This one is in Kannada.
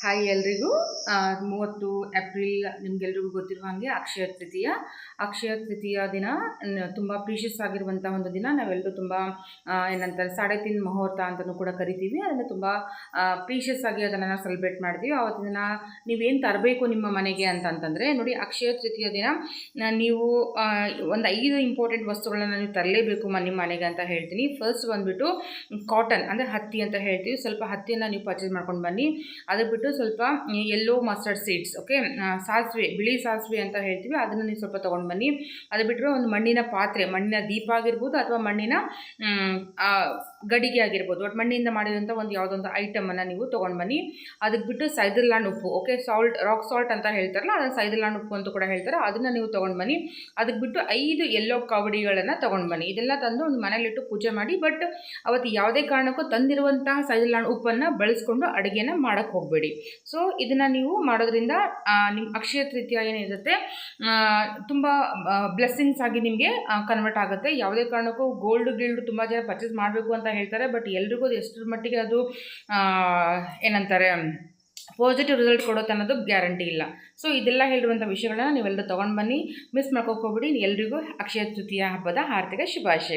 ಹಾಯ್ ಎಲ್ರಿಗೂ. ಮೂವತ್ತು ಏಪ್ರಿಲ್ ನಿಮಗೆಲ್ರಿಗೂ ಗೊತ್ತಿರೋ ಹಾಗೆ ಅಕ್ಷಯ ತೃತೀಯ. ಅಕ್ಷಯ ತೃತೀಯ ದಿನ ತುಂಬ ಪ್ರೀಷಿಯಸ್ ಆಗಿರುವಂಥ ಒಂದು ದಿನ. ನಾವೆಲ್ಲರೂ ತುಂಬ ಏನಂತಾರೆ ಸಾಡೆ ತಿನ್ ಮುಹೂರ್ತ ಅಂತಲೂ ಕೂಡ ಕರಿತೀವಿ. ಅದನ್ನು ತುಂಬ ಪ್ರೀಷಿಯಸ್ ಆಗಿ ಅದನ್ನು ನಾವು ಸೆಲೆಬ್ರೇಟ್ ಮಾಡ್ತೀವಿ. ಆವತ್ತಿನ ದಿನ ನೀವೇನು ತರಬೇಕು ನಿಮ್ಮ ಮನೆಗೆ ಅಂತಂತಂದರೆ ನೋಡಿ ಅಕ್ಷಯ ತೃತೀಯ ದಿನ ನೀವು ಒಂದು ಐದು ಇಂಪಾರ್ಟೆಂಟ್ ವಸ್ತುಗಳನ್ನು ನೀವು ತರಲೇಬೇಕು ನಿಮ್ಮ ಮನೆಗೆ ಅಂತ ಹೇಳ್ತೀನಿ. ಫಸ್ಟ್ ಬಂದುಬಿಟ್ಟು ಕಾಟನ್ ಅಂದರೆ ಹತ್ತಿ ಅಂತ ಹೇಳ್ತೀವಿ. ಸ್ವಲ್ಪ ಹತ್ತಿಯನ್ನು ನೀವು ಪರ್ಚೇಸ್ ಮಾಡ್ಕೊಂಡು ಬನ್ನಿ. ಅದು ಬಿಟ್ಟು ಸ್ವಲ್ಪ ಎಲ್ಲೋ ಮಸ್ಟರ್ಡ್ ಸೀಡ್ಸ್ ಓಕೆ ಸಾಸಿವೆ, ಬಿಳಿ ಸಾಸಿವೆ ಅಂತ ಹೇಳ್ತೀವಿ, ಅದನ್ನು ನೀವು ಸ್ವಲ್ಪ ತೊಗೊಂಡು ಬನ್ನಿ. ಅದು ಬಿಟ್ಟರೆ ಒಂದು ಮಣ್ಣಿನ ಪಾತ್ರೆ, ಮಣ್ಣಿನ ದೀಪ ಆಗಿರ್ಬೋದು ಅಥವಾ ಮಣ್ಣಿನ ಗಡಿಗೆ ಆಗಿರ್ಬೋದು. ಒಟ್ಟು ಮಣ್ಣಿಂದ ಮಾಡಿದಂಥ ಒಂದು ಯಾವುದೊಂದು ಐಟಮನ್ನು ನೀವು ತೊಗೊಂಡು ಬನ್ನಿ. ಅದಕ್ಕೆ ಬಿಟ್ಟು ಸೈದರ್ಲ್ಯಾಂಡ್ ಉಪ್ಪು ಓಕೆ ಸಾಲ್ಟ್ ರಾಕ್ ಸಾಲ್ಟ್ ಅಂತ ಹೇಳ್ತಾರಲ್ಲ, ಅದನ್ನು ಸೈದರ್ಲ್ಯಾಂಡ್ ಉಪ್ಪು ಅಂತ ಕೂಡ ಹೇಳ್ತಾರೆ, ಅದನ್ನು ನೀವು ತೊಗೊಂಡು ಬನ್ನಿ. ಅದಕ್ಕೆ ಬಿಟ್ಟು ಐದು ಎಲ್ಲೋ ಕವಡಿಗಳನ್ನು ತೊಗೊಂಡು ಬನ್ನಿ. ಇದೆಲ್ಲ ತಂದು ಒಂದು ಮನೇಲಿಟ್ಟು ಪೂಜೆ ಮಾಡಿ ಬಟ್ ಅವತ್ತು ಯಾವುದೇ ಕಾರಣಕ್ಕೂ ತಂದಿರುವಂತಹ ಸೈದರ್ಲ್ಯಾಂಡ್ ಉಪ್ಪನ್ನು ಬಳಸ್ಕೊಂಡು ಅಡುಗೆನ ಮಾಡೋಕ್ಕೆ ಹೋಗಬೇಡಿ. ಸೊ ಇದನ್ನು ನೀವು ಮಾಡೋದ್ರಿಂದ ನಿಮ್ಮ ಅಕ್ಷಯ ತೃತೀಯ ಏನಿರುತ್ತೆ ತುಂಬ ಬ್ಲೆಸ್ಸಿಂಗ್ಸ್ ಆಗಿ ನಿಮಗೆ ಕನ್ವರ್ಟ್ ಆಗುತ್ತೆ. ಯಾವುದೇ ಕಾರಣಕ್ಕೂ ಗೋಲ್ಡ್ ಗಿಲ್ಡ್ ತುಂಬ ಜನ ಪರ್ಚೇಸ್ ಮಾಡಬೇಕು ಅಂತ ಹೇಳ್ತಾರೆ ಬಟ್ ಎಲ್ರಿಗೂ ಎಷ್ಟರ ಮಟ್ಟಿಗೆ ಅದು ಏನಂತಾರೆ ಪಾಸಿಟಿವ್ ರಿಸಲ್ಟ್ ಕೊಡುತ್ತೆ ಅನ್ನೋದು ಗ್ಯಾರಂಟಿ ಇಲ್ಲ. ಸೊ ಇದೆಲ್ಲ ಹೇಳಿರುವಂಥ ವಿಷಯಗಳನ್ನ ನೀವೆಲ್ಲರೂ ತೊಗೊಂಡು ಬನ್ನಿ ಮಿಸ್ ಮಾಡ್ಕೋಕೋಬಿಡಿ ಎಲ್ರಿಗೂ ಅಕ್ಷಯ ತೃತೀಯ ಹಬ್ಬದ ಆರ್ಥಿಕ ಶುಭಾಶಯ.